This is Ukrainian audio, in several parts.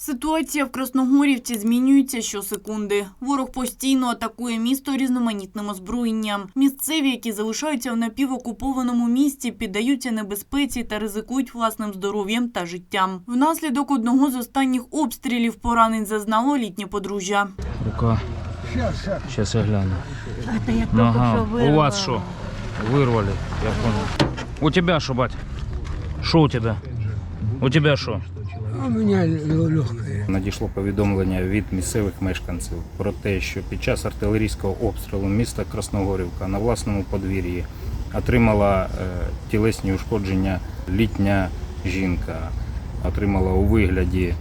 Ситуація в Красногорівці змінюється щосекунди. Ворог постійно атакує місто різноманітним озброєнням. Місцеві, які залишаються в напівокупованому місті, піддаються небезпеці та ризикують власним здоров'ям та життям. Внаслідок одного з останніх обстрілів поранень зазнало літнє подружжя. Рука. Сейчас я гляну. Это я только Ага. что вырвала. У вас что? Вырвали, я понял. У тебя что, бать? Что у тебя? У тебя что? У меня легкое. Надійшло повідомлення від місцевих мешканців про те, що під час артилерійського обстрілу міста Красногорівка на власному подвір'ї отримала е, тілесні ушкодження літня жінка, отримала у вигляді е,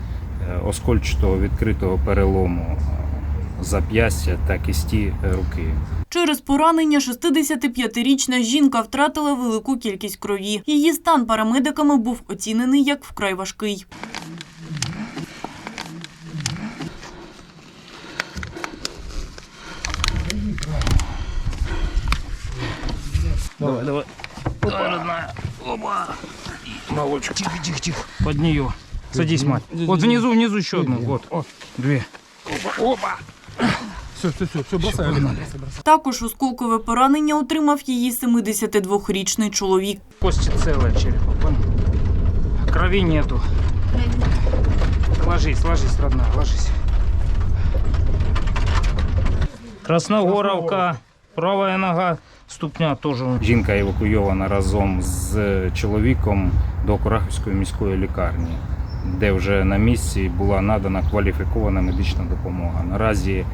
оскольчатого відкритого перелому е, зап'ястя та кісті руки. Через поранення 65-річна жінка втратила велику кількість крові. Її стан парамедиками був оцінений як вкрай важкий. Давай, давай. Давай, родная. Оба. Молочек. Тихо, тихо, тихо. Под нее. Садись, мать. Вот внизу, внизу еще одну. Вот. О, Две. Опа. Все, все, все, все, бросай. Також осколкове поранення отримав її 72-річний чоловік. Кости целая черепа, понял? Крови нету. Ложись, ложись, родная, ложись. Красногоровка, правая нога, ступня теж. Жінка евакуйована разом з чоловіком до Курахівської міської лікарні, де вже на місці була надана кваліфікована медична допомога. Наразі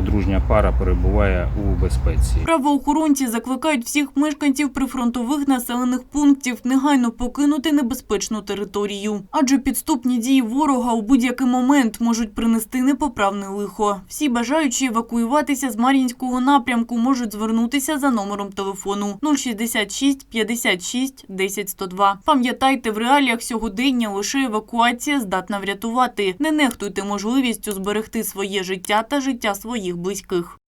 подружня пара перебуває у безпеці. Правоохоронці закликають всіх мешканців прифронтових населених пунктів негайно покинути небезпечну територію, адже підступні дії ворога у будь-який момент можуть принести непоправне лихо. Всі бажаючі евакуюватися з Мар'їнського напрямку можуть звернутися за номером телефону 066 56 10 102. Пам'ятайте, в реаліях сьогодення лише евакуація здатна врятувати. Не нехтуйте можливістю зберегти своє життя та життя своїх близьких.